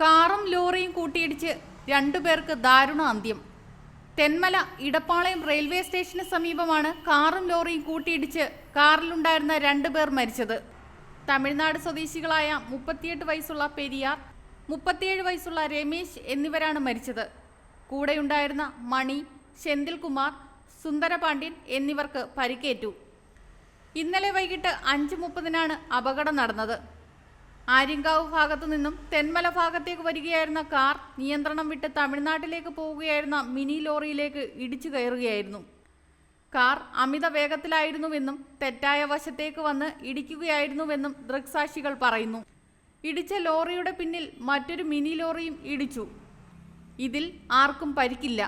കാറും ലോറിയും കൂട്ടിയിടിച്ച് രണ്ടുപേർക്ക് ദാരുണ അന്ത്യം. തെന്മല ഇടപ്പാളയം റെയിൽവേ സ്റ്റേഷന് സമീപമാണ് കാറും ലോറിയും കൂട്ടിയിടിച്ച് കാറിലുണ്ടായിരുന്ന രണ്ടുപേർ മരിച്ചത്. തമിഴ്നാട് സ്വദേശികളായ മുപ്പത്തിയെട്ട് വയസ്സുള്ള പെരിയാർ മുപ്പത്തിയേഴ് വയസ്സുള്ള രമേശ് എന്നിവരാണ് മരിച്ചത്. കൂടെയുണ്ടായിരുന്ന മണി സെന്തിൽകുമാർ സുന്ദരപാണ്ഡ്യൻ എന്നിവർക്ക് പരിക്കേറ്റു. ഇന്നലെ വൈകിട്ട് അഞ്ച് മുപ്പതിനാണ് അപകടം നടന്നത്. ആര്യങ്കാവ് ഭാഗത്തു നിന്നും തെന്മല ഭാഗത്തേക്ക് വരികയായിരുന്ന കാർ നിയന്ത്രണം വിട്ട് തമിഴ്നാട്ടിലേക്ക് പോവുകയായിരുന്ന മിനി ലോറിയിലേക്ക് ഇടിച്ചു കയറുകയായിരുന്നു. കാർ അമിത വേഗത്തിലായിരുന്നുവെന്നും തെറ്റായ വശത്തേക്ക് വന്ന് ഇടിക്കുകയായിരുന്നുവെന്നും ദൃക്സാക്ഷികൾ പറയുന്നു. ഇടിച്ച ലോറിയുടെ പിന്നിൽ മറ്റൊരു മിനി ലോറിയും ഇടിച്ചു. ഇതിൽ ആർക്കും പരിക്കില്ല.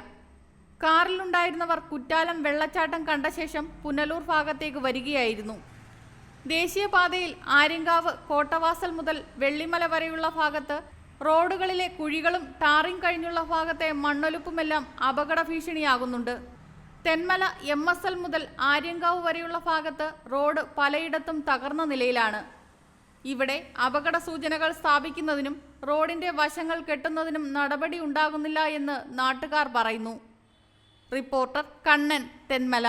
കാറിലുണ്ടായിരുന്നവർ കുറ്റാലം വെള്ളച്ചാട്ടം കണ്ട ശേഷം പുനലൂർ ഭാഗത്തേക്ക് വരികയായിരുന്നു. ദേശീയപാതയിൽ ആര്യങ്കാവ് കോട്ടവാസൽ മുതൽ വെള്ളിമല വരെയുള്ള ഭാഗത്ത് റോഡുകളിലെ കുഴികളും ടാറിങ് കഴിഞ്ഞുള്ള ഭാഗത്തെ മണ്ണൊലിപ്പുമെല്ലാം അപകട ഭീഷണിയാകുന്നുണ്ട്. തെന്മല എം എസ് എൽ മുതൽ ആര്യങ്കാവ് വരെയുള്ള ഭാഗത്ത് റോഡ് പലയിടത്തും തകർന്ന നിലയിലാണ്. ഇവിടെ അപകട സൂചനകൾ സ്ഥാപിക്കുന്നതിനും റോഡിന്റെ വശങ്ങൾ കെട്ടുന്നതിനും നടപടി ഉണ്ടാകുന്നില്ല എന്ന് നാട്ടുകാർ പറയുന്നു. റിപ്പോർട്ടർ കണ്ണൻ തെന്മല.